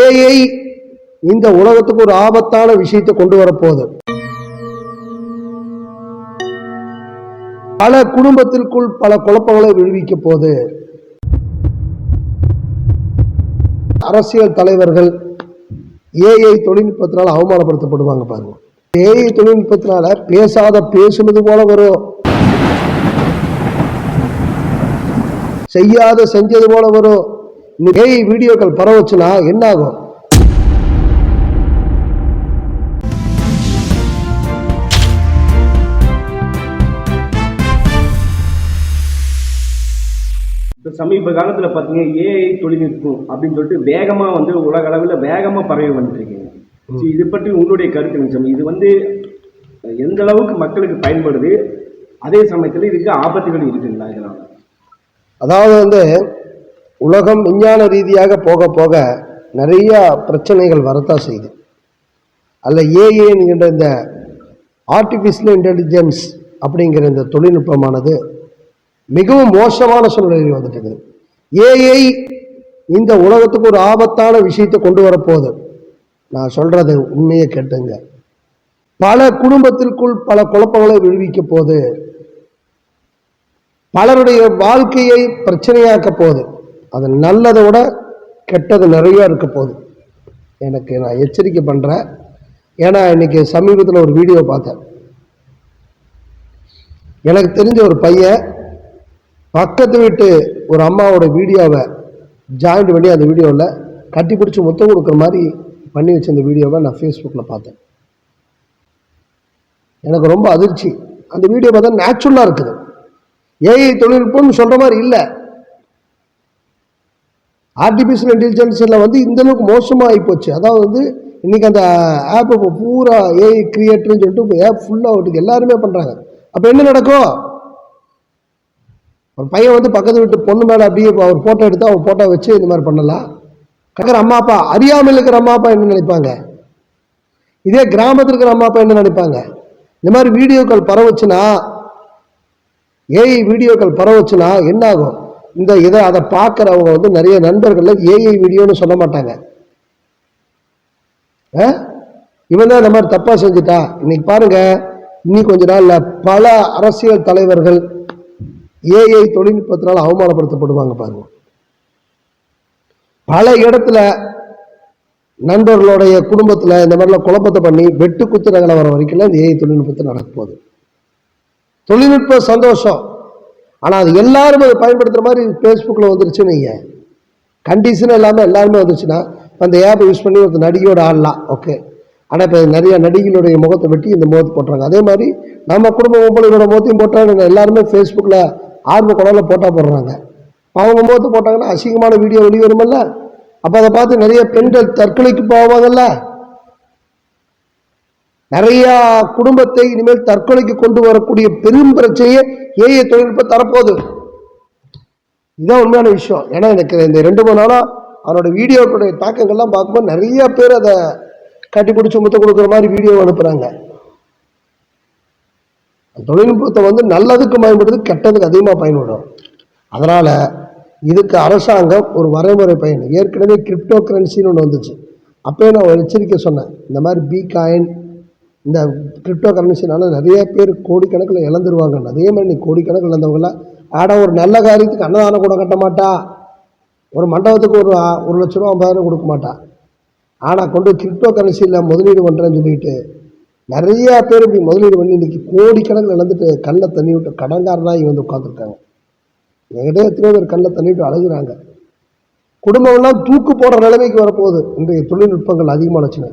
AI இந்த உலகத்துக்கு ஒரு ஆபத்தான விஷயத்தை கொண்டு வரப்போகுது. பல குடும்பத்திற்குள் பல குழப்பங்களை விடுவிக்க போகுது. அரசியல் தலைவர்கள் ஏஐ தொழில்நுட்பத்தினால அவமானப்படுத்தப்படுவாங்க பாருங்க. ஏஐ தொழில்நுட்பத்தினால பேசாத பேசுனது போல வரும். செய்யாத செஞ்சது போல வரும். இந்த ஏஐ வீடியோக்கள் பரவச்சுன்னா என்ன ஆகும் இப்போ சமீப காலத்தில் பார்த்தீங்க ஏஐ தொழில்நுட்பம் அப்படின்னு சொல்லிட்டு வேகமாக வந்து உலக அளவில் வேகமாக பரவி வந்துருக்கீங்க இது பற்றி உங்களுடைய கருத்து சாமி இது வந்து எந்த அளவுக்கு மக்களுக்கு பயன்படுது? அதே சமயத்தில் இதுக்கு ஆபத்துகள் இருக்குங்களா இதனால் அதாவது வந்து உலகம் விஞ்ஞான ரீதியாக போக போக நிறைய பிரச்சனைகள் வரத்தான் செய்யுது. அதில் ஏஏ என்கின்ற இந்த ஆர்டிஃபிஷியல் இன்டெலிஜென்ஸ் அப்படிங்கிற இந்த தொழில்நுட்பமானது மிகவும் மோசமான சூழ்நிலையில் வந்துட்டு இருக்குது. ஏஐ இந்த உலகத்துக்கு ஒரு ஆபத்தான விஷயத்தை கொண்டு வரப்போகுது. நான் சொல்றது உண்மையை கேட்டுங்க. பல குடும்பத்திற்குள் பல குழப்பங்களை விடுவிக்க போகுது. பலருடைய வாழ்க்கையை பிரச்சனையாக்க போகுது. அது நல்லதை விட கெட்டது நிறையா இருக்க போகுது. எனக்கு நான் எச்சரிக்கை பண்ணுறேன் ஏன்னா இன்றைக்கி சமீபத்தில் ஒரு வீடியோ பார்த்தேன். எனக்கு தெரிஞ்ச ஒரு பையன் பக்கத்து வீட்டு ஒரு அம்மாவோட வீடியோவை ஜாயிண்ட் பண்ணி அந்த வீடியோவில் கட்டி பிடிச்சி முத்தம் கொடுக்குற மாதிரி பண்ணி வச்ச அந்த வீடியோவை நான் ஃபேஸ்புக்கில் பார்த்தேன். எனக்கு ரொம்ப அதிர்ச்சி. அந்த வீடியோ பார்த்தா நேச்சுரலாக இருக்குது. ஏஐ தொழில்நுட்பம்னு சொல்கிற மாதிரி இல்லை. ஆர்டிஃபிஷியல் இன்டெலிஜென்ஸில் வந்து இந்தளவுக்கு மோசமாக ஆகிப்போச்சு அதாவது வந்து இன்றைக்கி அந்த ஆப் இப்போ பூரா ஏஐ கிரியேட்டர்னு சொல்லிட்டு இப்போ ஆப் ஃபுல்லாக விட்டு எல்லாருமே பண்ணுறாங்க அப்போ என்ன நடக்கும்? ஒரு பையன் வந்து பக்கத்து வீட்டு பொண்ணு மேலே அப்படியே அவர் ஃபோட்டோ எடுத்து அவர் ஃபோட்டோ வச்சு இந்த மாதிரி பண்ணலாம். கக்கிற அம்மா அப்பா அறியாமல் இருக்கிற அம்மா அப்பா என்ன நினைப்பாங்க? இதே கிராமத்தில் இருக்கிற அம்மா அப்பா என்ன நினைப்பாங்க? இந்த மாதிரி வீடியோக்கள் பரவச்சுன்னா ஏஐ வீடியோக்கள் பரவச்சுன்னா என்ன ஆகும்? இந்த இதை அதை பார்க்குறவங்க வந்து நிறைய நண்பர்கள் ஏஐ வீடியோன்னு சொல்ல மாட்டாங்க. ஆ? இவன் தான் இந்த மாதிரி தப்பாக செஞ்சுட்டா. இன்னைக்கு பாருங்க இன்னி கொஞ்ச நாளில் பல அரசியல் தலைவர்கள் ஏஐ தொழில்நுட்பத்தினால் அவமானப்படுத்தப்படுவாங்க பாருங்க. பல இடத்துல நண்பர்களுடைய குடும்பத்தில் இந்த மாதிரிலாம் குழப்பத்தை பண்ணி வெட்டு குத்து நகலை வர வரைக்கும் இந்த ஏஐ தொழில்நுட்பத்தில் நடக்க போகுது. தொழில்நுட்ப சந்தோஷம். ஆனால் அது எல்லாரும் அதை பயன்படுத்துகிற மாதிரி ஃபேஸ்புக்கில் வந்துருச்சுன்னு நீங்கள் கண்டிஷனாக இல்லாமல் எல்லாருமே வந்துருச்சுன்னா அந்த ஆப்பை யூஸ் பண்ணி ஒரு நடிகையோட ஆடலாம். ஓகே ஆனால் இப்போ நிறைய நடிகைகளுடைய முகத்தை வெட்டி இந்த முகத்தை போட்டுறாங்க. அதே மாதிரி நம்ம குடும்ப முப்பளையோட முகத்தையும் போட்டாங்க எல்லாருமே ஃபேஸ்புக்கில் ஆர்வ குடலில் போட்டால் போடுறாங்க. அவங்க முகத்தை போட்டாங்கன்னா அசிங்கமான வீடியோ வெளியே வருமல்ல அப்போ அதை பார்த்து நிறைய பெண்கள் தற்கொலைக்கு போவாங்கல்ல? நிறைய குடும்பத்தை இனிமேல் தற்கொலைக்கு கொண்டு வரக்கூடிய பெரும் பிரச்சனையை ஏஐ தொழில்நுட்பம் தரப்போகுது. இதுதான் உண்மையான விஷயம். ஏன்னா எனக்கு இந்த ரெண்டு மூணு நாளாக அவனோட வீடியோக்களுடைய தாக்கங்கள்லாம் பார்க்கும்போது நிறைய பேர் அதை கட்டி பிடிச்சி முத்தம் கொடுக்குற மாதிரி வீடியோ அனுப்புகிறாங்க தொழில்நுட்பத்தை வந்து நல்லதுக்கு பயன்படுது கெட்டதுக்கு அதிகமாக பயன்படும். அதனால் இதுக்கு அரசாங்கம் ஒரு வரைமுறை பயன். ஏற்கனவே கிரிப்டோ கரன்சின்னு ஒன்று வந்துச்சு. அப்போயே நான் ஒரு எச்சரிக்கை சொன்னேன். இந்த மாதிரி பி காயின் இந்த கிரிப்டோ கரன்சினால நிறைய பேர் கோடிக்கணக்கில் இழந்துருவாங்க. அதே மாதிரி நீ கோடிக்கணக்கில் இழந்தவங்களாம் ஆட ஒரு நல்ல காரியத்துக்கு அன்னதானம் கூட கட்ட மாட்டா. ஒரு மண்டபத்துக்கு ஒரு ஒரு லட்ச ரூபா ஐம்பதாயிரம் கொடுக்க மாட்டா. ஆனால் கொண்டு கிரிப்டோ கரன்சியில் முதலீடு பண்ணுறேன்னு சொல்லிட்டு நிறைய பேர் இப்படி முதலீடு பண்ணி இன்னைக்கு கோடிக்கணக்கில் இழந்துட்டு கண்ணை தண்ணி விட்டு கடன்காரனாகி வந்து உட்காந்துருக்காங்க என்கிட்ட எத்தனையோ பேர் கண்ணில் தண்ணி விட்டு அழுகுறாங்க. குடும்பம்லாம் தூக்கு போடுற நிலைமைக்கு வரப்போகுது. இன்றைய தொழில்நுட்பங்கள் அதிகமானச்சுங்க.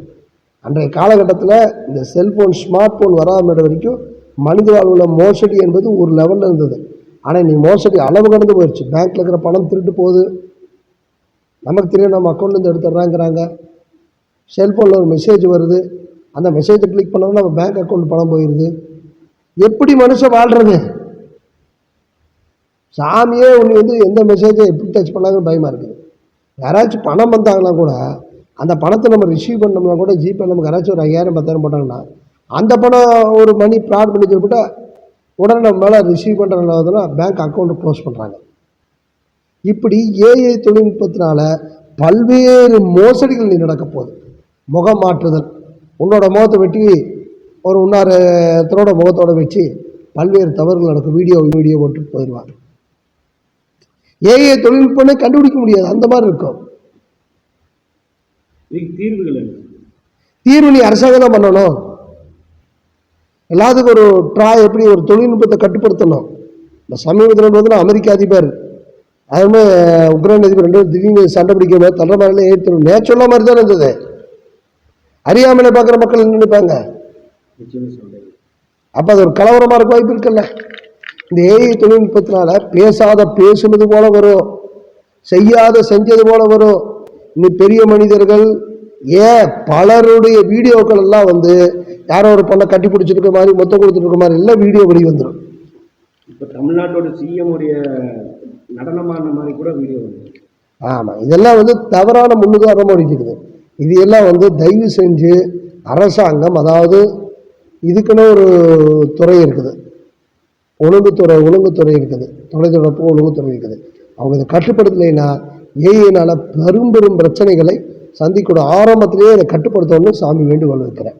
அன்றைய காலகட்டத்தில் இந்த செல்ஃபோன் ஸ்மார்ட் ஃபோன் வராமல் வரைக்கும் மனித வாழ்வில் மோசடி என்பது ஒரு லெவலில் இருந்தது. ஆனால் நீ மோசடி அளவு கடந்து போயிடுச்சு பேங்க்கில் இருக்கிற பணம் திருட்டு போகுது. நமக்கு தெரியும் நம்ம அக்கௌண்ட்லேருந்து எடுத்துடுறாங்கிறாங்க. செல்ஃபோனில் ஒரு மெசேஜ் வருது. அந்த மெசேஜை கிளிக் பண்ணோம்னா நம்ம பேங்க் அக்கௌண்ட் பணம் போயிடுது எப்படி மனுஷன் வாழ்கிறது சாமியே உன்னை வந்து எந்த மெசேஜை எப்படி டச் பண்ணாங்கன்னு பயமாக இருக்குது. யாராச்சும் பணம் வந்தாங்கன்னா கூட அந்த பணத்தை நம்ம ரிசீவ் பண்ணோம்னா கூட ஜிபே நமக்கு யாராச்சும் ஒரு ஐயாயிரம் பத்தாயிரம் போட்டாங்கன்னா அந்த பணம் ஒரு மணி ஃப்ராட் பண்ணி சொல்லிவிட்டா உடனே நம்ம மேலே ரிசீவ் பண்ணுறதுனா பேங்க் அக்கௌண்ட்டு க்ளோஸ் பண்ணுறாங்க இப்படி ஏஐ தொழில்நுட்பத்தினால பல்வேறு மோசடிகள் நீ நடக்க போகுது. முகம் மாற்றுதல். உன்னோட முகத்தை வெட்டி ஒரு உன்னாரத்தனோட முகத்தோட வச்சு பல்வேறு தவறுகள் நடக்கும். வீடியோ வீடியோ போட்டு போயிடுவாங்க. ஏஐ தொழில்நுட்பம்னு கண்டுபிடிக்க முடியாது. அந்த மாதிரி இருக்கும். தீர்வு நீ அரசாங்கம் தான் பண்ணணும். எல்லாத்துக்கும் ஒரு ட்ரா எப்படி ஒரு தொழில்நுட்பத்தை கட்டுப்படுத்தணும். இந்த சமீபத்தில் வந்து அமெரிக்க அதிபர் அதுவுமே உக்ரைன் அதிபர் ரெண்டு பேரும் திடீர்னு சண்டை பிடிக்கும் போது தள்ள மாதிரி ஏற்று நேச்சுரலாக மாதிரி தான் இருந்தது. அறியாமலே பார்க்குற மக்கள் என்ன நினைப்பாங்க? அப்போ அது ஒரு கலவரமாக இருக்க வாய்ப்பு இருக்குல்ல. இந்த ஏஐ தொழில்நுட்பத்தினால பேசாத பேசுனது போல வரும். செய்யாத செஞ்சது போல வரும். இன்னும் பெரிய மனிதர்கள் ஏன் பலருடைய வீடியோக்கள் எல்லாம் வந்து யாரோ ஒரு பொண்ணை கட்டி பிடிச்சிருக்க மாதிரி மொத்தம் கொடுத்துட்டு இருக்க மாதிரி எல்லாம் வீடியோ வெளி வந்துடும் இப்போ தமிழ்நாட்டோட சிஎம் உடைய நடனமான மாதிரி கூட வீடியோ ஆமாம் இதெல்லாம் வந்து தவறான முன்னுதாரணமாக இருக்குது. இது எல்லாம் வந்து தயவு செஞ்சு அரசாங்கம் அதாவது இதுக்குன்னு ஒரு துறை இருக்குது. ஒழுங்குத்துறை ஒழுங்குத்துறை இருக்குது. தொலைத்தொடர்பு ஒழுங்குத்துறை இருக்குது. அவங்க இதை கட்டுப்படுத்தலைன்னா ஏஐனால் பெரும் பெரும் பிரச்சனைகளை சந்திக்கூட ஆரம்பத்திலேயே இதை கட்டுப்படுத்தணும்னு சாமி வேண்டுகோள் வைக்கிறேன்